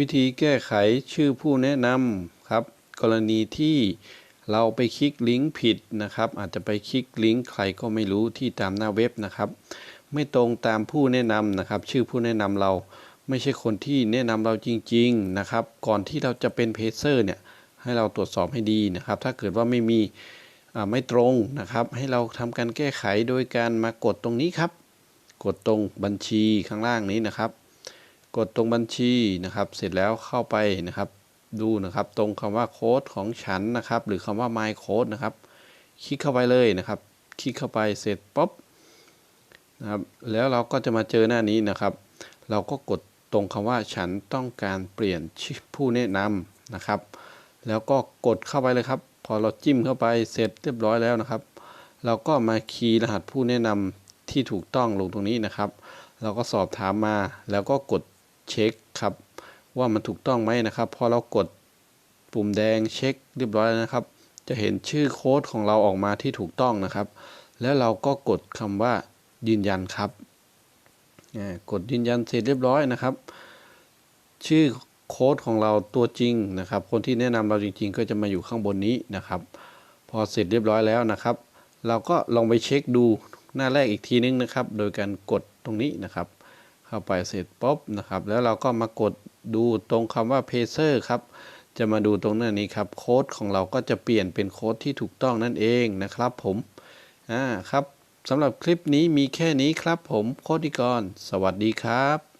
วิธีแก้ไขชื่อผู้แนะนำครับ กรณีที่เราไปคลิกลิงก์ผิดนะครับ อาจจะไปคลิกลิงก์ใครก็ไม่รู้ที่ตามหน้าเว็บนะครับ ไม่ตรงตามผู้แนะนำนะครับ ชื่อผู้แนะนำเราไม่ใช่คนที่แนะนำเราจริง ๆนะครับ ก่อนที่เราจะเป็นเพจเซอร์เนี่ยให้เราตรวจสอบให้ดีนะครับ ถ้าเกิดว่าไม่มีอ่าไม่ตรงนะครับ ให้เราทำการแก้ไขโดยการมากดตรงนี้ครับ กดตรงบัญชีข้างล่างนี้นะครับ กดตรงบัญชีนะครับ เสร็จแล้วเข้าไปนะครับ ดูนะครับตรงคำว่าโค้ดของฉันนะครับ หรือคำว่า my code นะครับ คลิกเข้าไปเลยนะครับ คลิกเข้าไปเสร็จป๊บนะครับ แล้วเราก็จะมาเจอหน้านี้นะครับ เราก็กดตรงคำว่าฉันต้องการเปลี่ยนผู้แนะนำนะครับ แล้วก็กดเข้าไปเลยครับ พอเราจิ้มเข้าไปเสร็จเรียบร้อยแล้วนะครับ เราก็มาคีย์รหัสผู้แนะนำที่ถูกต้องลงตรงนี้นะครับ เราก็สอบถามมาแล้วก็กด เช็คครับว่ามันถูกต้องไหมนะครับพอเรากดปุ่มแดงเช็คเรียบร้อยแล้วนะครับ จะเห็นชื่อโค้ดของเราออกมาที่ถูกต้องนะครับ แล้วเราก็กดคำว่ายืนยันครับกดยืนยันเสร็จเรียบร้อยนะครับ ชื่อโค้ดของเราตัวจริงนะครับ คนที่แนะนำเราจริง ๆ ก็จะมาอยู่ข้างบนนี้นะครับ พอเสร็จเรียบร้อยแล้วนะครับ เราก็ลองไปเช็คดูหน้าแรกอีกทีนึงนะครับ โดยการกดตรงนี้นะครับ เข้าไปเสร็จปุ๊บนะครับ แล้วเราก็มากดดูตรงคำว่าเพเซอร์ครับ จะมาดูตรงหน้านี้ครับโค้ดของเราก็จะเปลี่ยนเป็นโค้ดที่ถูกต้องนั่นเองนะครับผมอ่าครับสำหรับคลิปนี้มีแค่นี้ครับผมโคดิกรสวัสดีครับ